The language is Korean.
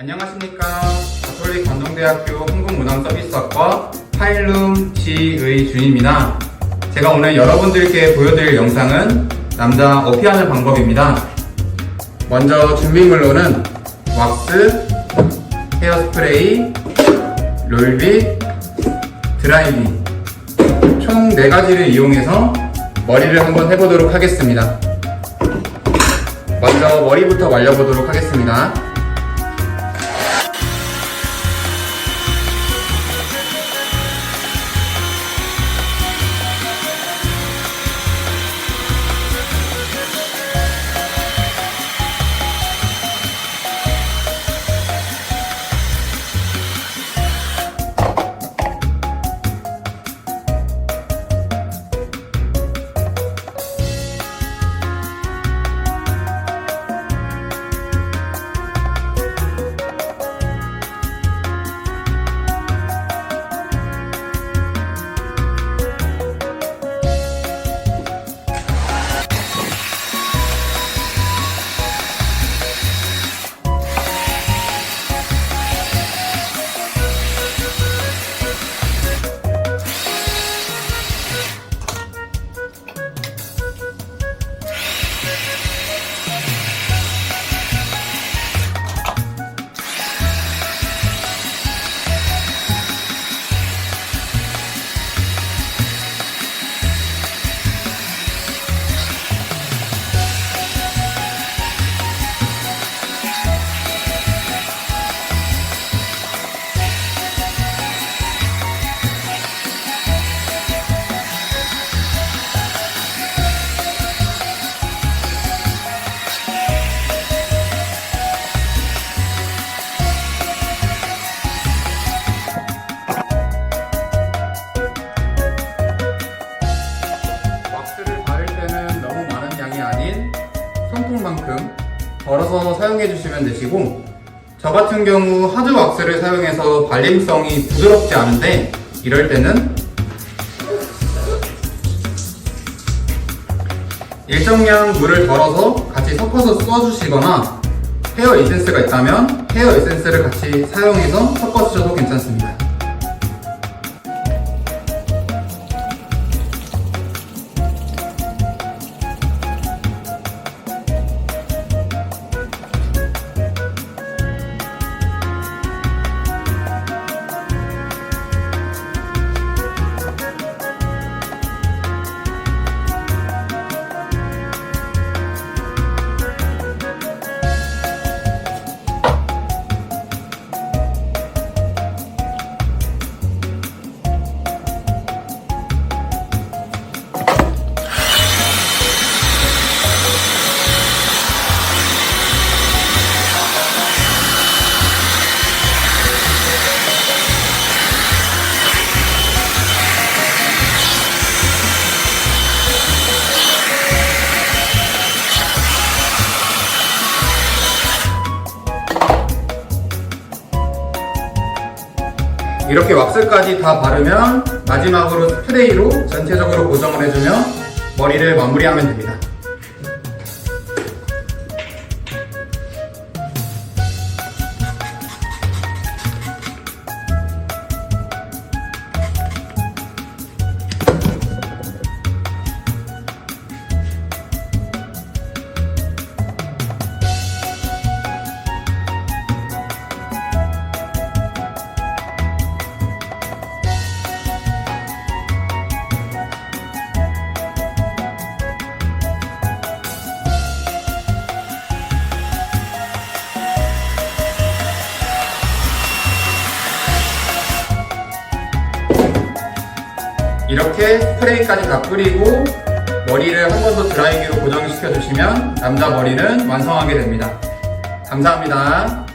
안녕하십니까. 가톨릭 관동대학교 한국문항서비스학과 파일룸 지의 준입니다. 제가 오늘 여러분들께 보여드릴 영상은 남자 어피하는 방법입니다. 먼저 준비물로는 왁스, 헤어스프레이, 롤빗, 드라이기 총 4가지를 이용해서 머리를 한번 해보도록 하겠습니다. 먼저 머리부터 말려보도록 하겠습니다. 손톱만큼 덜어서 사용해 주시면 되시고 저 같은 경우 하드 왁스를 사용해서 발림성이 부드럽지 않은데 이럴 때는 일정량 물을 덜어서 같이 섞어서 써주시거나 헤어 에센스가 있다면 헤어 에센스를 같이 사용해서 섞어 주셔도 괜찮습니다. 이렇게 왁스까지 다 바르면 마지막으로 스프레이로 전체적으로 고정을 해주면 머리를 마무리하면 됩니다. 이렇게 스프레이까지 다 뿌리고 머리를 한 번 더 드라이기로 고정시켜 주시면 남자 머리는 완성하게 됩니다. 감사합니다.